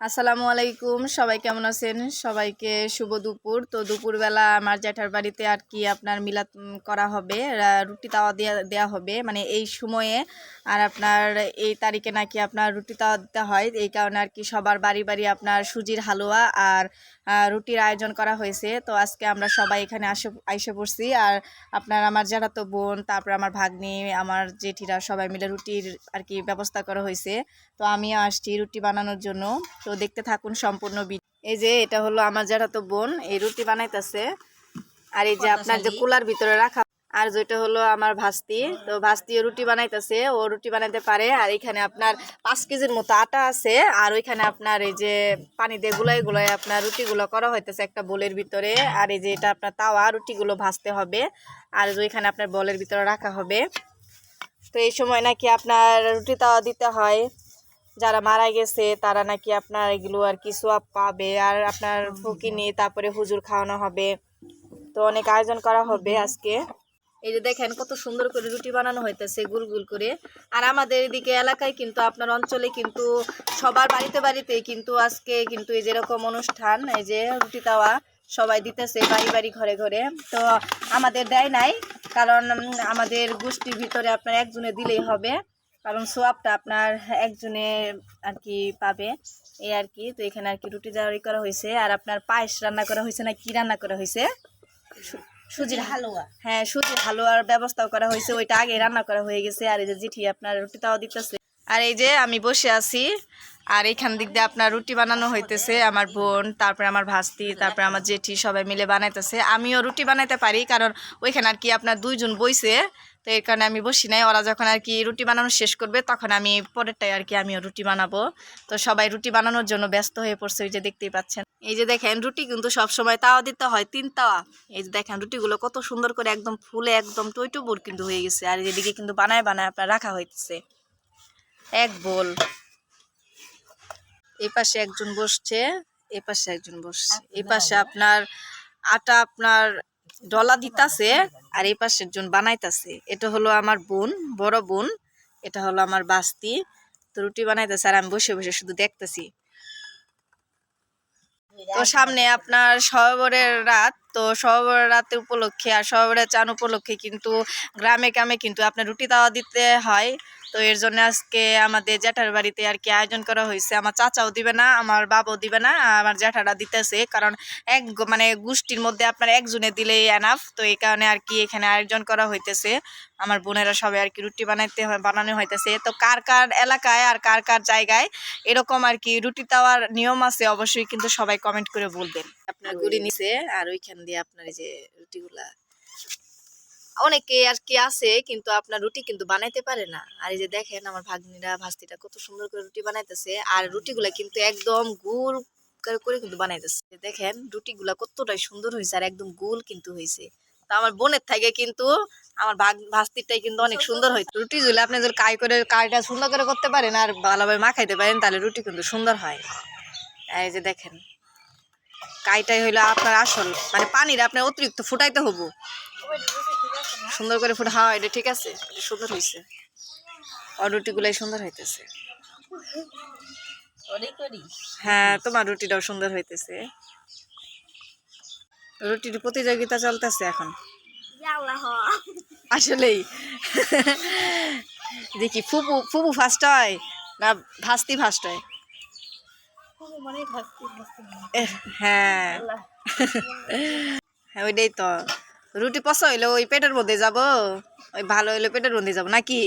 আসসালামু আলাইকুম সবাই কেমন আছেন? সবাইকে শুভ দুপুর। তো দুপুরবেলা আমার জ্যাঠার বাড়িতে আর কি আপনার উম, করা হবে রুটি তাওয়া দেওয়া দেওয়া হবে। মানে এই সময়ে আর আপনার এই তারিখে নাকি আপনার রুটি তাওয়া দিতে হয়। এই কারণে আর কি সবার বাড়ি বাড়ি আপনার সুজির হালুয়া আর রুটির আয়োজন করা হয়েছে। তো আজকে আমরা সবাই এখানে আসে আইসে পড়ছি। আর আপনার আমার যারা তো বোন তারপর আমার ভাগ্নি আমার জেঠিরা সবাই মিলে রুটির আর কি ব্যবস্থা করা হয়েছে। তো আমিও আসছি রুটি বানানোর জন্য। তো দেখতে থাকুন সম্পূর্ণ এই যে এটা হলো আমার যারা তো বোন এই রুটি বানাইতেছে। আর এই যে আপনার যে কুলার ভিতরে রাখা আর যেটা হলো আমার ভাস্তি তো ভাস্তি রুটি বানাইতেছে ও রুটি বানাইতে পারে। আর এখানে আপনার পাঁচ কেজির মতো আটা আছে আর ওইখানে আপনার এই যে পানি দিয়ে গুলাই গুলাই আপনার রুটিগুলো করা হইতেছে একটা বোলের ভিতরে। আর এই যে এটা আপনার তাওয়া রুটিগুলো ভাজতে হবে। আর ওইখানে আপনার বলের ভিতরে রাখা হবে। তো এই সময় নাকি আপনার রুটি তাওয়া দিতে হয়। যারা মারা গেছে তারা নাকি আপনার এগুলো আর কি সোয়াব পাবে আর আপনার ফকিনি তারপরে হুজুর খাওয়ানো হবে। তো অনেক আয়োজন করা হবে আজকে। এই যে দেখেন কত সুন্দর করে রুটি বানানো হইতেছে গুল গুল করে। আর আমাদের এদিকে এলাকায় কিন্তু আপনার অঞ্চলে কিন্তু সবার বাড়িতে বাড়িতে কিন্তু আজকে কিন্তু এই যেরকম অনুষ্ঠান এই যে রুটি তাওয়া সবাই দিতেছে বাড়ি বাড়ি ঘরে ঘরে। তো আমাদের দেয় নাই কারণ আমাদের গোষ্ঠীর ভিতরে আপনার একজনে দিলেই হবে। কারণ সোয়াবটা আপনার একজনে আর কি পাবে এই আর কি তো এখানে আর কি রুটি জারি করা হয়েছে। আর আপনার পায়েস রান্না করা হয়েছে না কি রান্না করা হয়েছে? সুজির হালুয়া। হ্যাঁ সুজির হালুয়ার ব্যবস্থাও করা হয়েছে। ওইটা আগে রান্না করা হয়ে গেছে। আর এই যে জিঠি আপনার রুটি তাও দিতেছে। আর এই যে আমি বসে আছি, আর এইখান দিক দিয়ে আপনার রুটি বানানো হইতেছে, আমার বোন, তারপরে আমার ভাস্তি, তারপরে আমার জেঠি, সবাই মিলে বানাইতেছে। আমিও রুটি বানাইতে পারি, কারণ ওইখানে আর কি আপনার দুইজন বইছে, তো এর কারণে আমি বসি নাই। ওরা যখন আর কি রুটি বানানো শেষ করবে, তখন আমি পরেরটাই আর কি আমিও রুটি বানাবো। তো সবাই রুটি বানানোর জন্য ব্যস্ত হয়ে পড়ছে, ওই যে দেখতেই পাচ্ছেন। এই যে দেখেন, রুটি কিন্তু সব সময় তাওয়া দিতে হয়, তিন তাওয়া। এই যে দেখেন, রুটিগুলো কত সুন্দর করে একদম ফুলে একদম টইটুবুর কিন্তু হয়ে গেছে, আর এদিকে কিন্তু বানায় বানায় আপনার রাখা হইতেছে। এক বোল। এই পাশে একজন বসছে এই পাশে একজন বসছে। এই পাশে আপনার আটা আপনার ডলা দিতাছে আর এই পাশে একজন বানাইতাছে। এটা হলো আমার বোন বড় বোন। এটা হলো আমার বাস্তি। তো রুটি বানাইতেছে আর আমি বসে বসে শুধু দেখতেছি। তো সামনে আপনার সবরের রাত। তো সবরের রাতের উপলক্ষে আর সবরের চান উপলক্ষে কিন্তু গ্রামে গ্রামে কিন্তু আপনার রুটি তাওয়া দিতে হয়। তো এর জন্য আজকে আমাদের জ্যাঠার বাড়িতে আর কি আয়োজন করা হয়েছে। আমার চাচাও দিবে না, আমার বাবাও দিবে না আমার জ্যাঠারা দিতেছে, কারণ এক মানে গোষ্ঠীর মধ্যে আপনার একজনে দিলেই এনাফ তো এই কারণে আর কি এখানে আয়োজন করা হইতেছে। আমার বোনেরা সবাই আর কি রুটি বানাইতে বানানো হইতেছে। তো কার কার এলাকায় আর কার কার জায়গায় এরকম আর কি রুটি তাওয়ার নিয়ম আছে অবশ্যই কিন্তু সবাই কমেন্ট করে বলবেন। আপনার গুড়ি নিছে, আর ওইখান দিয়ে আপনার যে রুটিগুলা অনেকে আর কি আছে, কিন্তু আপনার রুটি কিন্তু বানাইতে পারে না। আর এই যে দেখেন আমার ভাগ্নিরা ভাস্তিটা কত সুন্দর করে রুটি বানাইতেছে। আর রুটিগুলা কিন্তু একদম করে করে কিন্তু বানাইতেছে। দেখেন রুটিগুলা কতটাই সুন্দর হয়েছে আর একদম গুল কিন্তু হয়েছে তো আমার বোনের থেকে কিন্তু আমার ভাগ, ভাস্তিরটাই কিন্তু অনেক সুন্দর হয়। রুটি যদি আপনি যদি কাই করে কাইটা সুন্দর করে করতে পারেন আর ভালোভাবে মাখাইতে পারেন, তাহলে রুটি কিন্তু সুন্দর হয়। এই যে দেখেন কাইটাই হইল আপনার আসল। মানে পানির আপনার অতিরিক্ত ফুটাইতে হব। সুন্দর করে ফুটা হ্যাঁ এটা ঠিক আছে এটা সুন্দর হয়েছে আর রুটিগুলাই সুন্দর হইতেছে। হ্যাঁ তোমার রুটিটাও সুন্দর হইতেছে। রুটির প্রতিযোগিতা চলতেছে এখন। আসলেই। দেখি ফুপু ফুপু ফার্স্ট হয় না ভাস্তি ফার্স্ট হয়? হ্যাঁ। হ্যাঁ ওইটাই তো। রুটি পচা হইলে ওই পেটের মধ্যে যাব। ওই ভালো হইলে পেটের মধ্যে যাব, নাকি?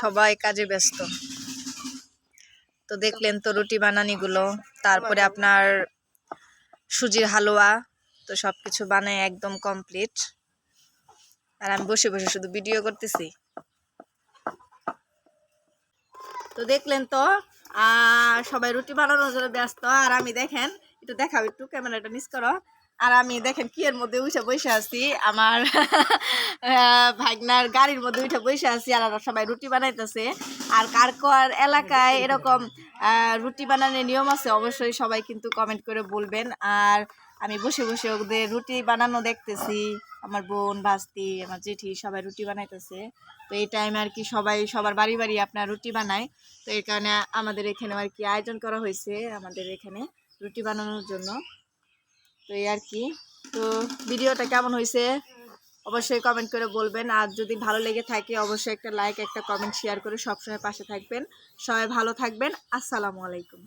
সবাই কাজে ব্যস্ত। তো দেখলেন তো রুটি বানানিগুলো, তারপরে আপনার সুজির হালুয়া, তো সব কিছু বানায় একদম কমপ্লিট। আর আমি বসে বসে শুধু ভিডিও করতেছি। তো দেখলেন তো আর সবাই রুটি বানানোর জন্য ব্যস্ত। আর আমি দেখেন, একটু দেখাও একটু, ক্যামেরাটা মিস করো। আর আমি দেখেন কি এর মধ্যে উঠে বসে আছি, আমার ভাগনার গাড়ির মধ্যে উঠে বসে আছি, আর ওরা সবাই রুটি বানাইতেছে। আর কার কার এলাকায় এরকম রুটি বানানোর নিয়ম আছে, অবশ্যই সবাই কিন্তু কমেন্ট করে বলবেন। আর আমি বসে বসে ওদের রুটি বানানো দেখতেছি। আমার বোন, ভাস্তি, আমার জেঠি সবাই রুটি বানাইতেছে। তো এই টাইমে আর কি সবাই, সবার বাড়ি বাড়ি আপনার রুটি বানায়। তো এই কারণে আমাদের এখানে আর কি আয়োজন করা হয়েছে আমাদের এখানে রুটি বানানোর জন্য। তো এই আর কি। তো ভিডিওটা কেমন হয়েছে? অবশ্যই কমেন্ট করে বলবেন। আর যদি ভালো লেগে থাকে, অবশ্যই একটা লাইক একটা কমেন্ট শেয়ার করে সবসময় পাশে থাকবেন। সবাই ভালো থাকবেন। আসসালামু আলাইকুম।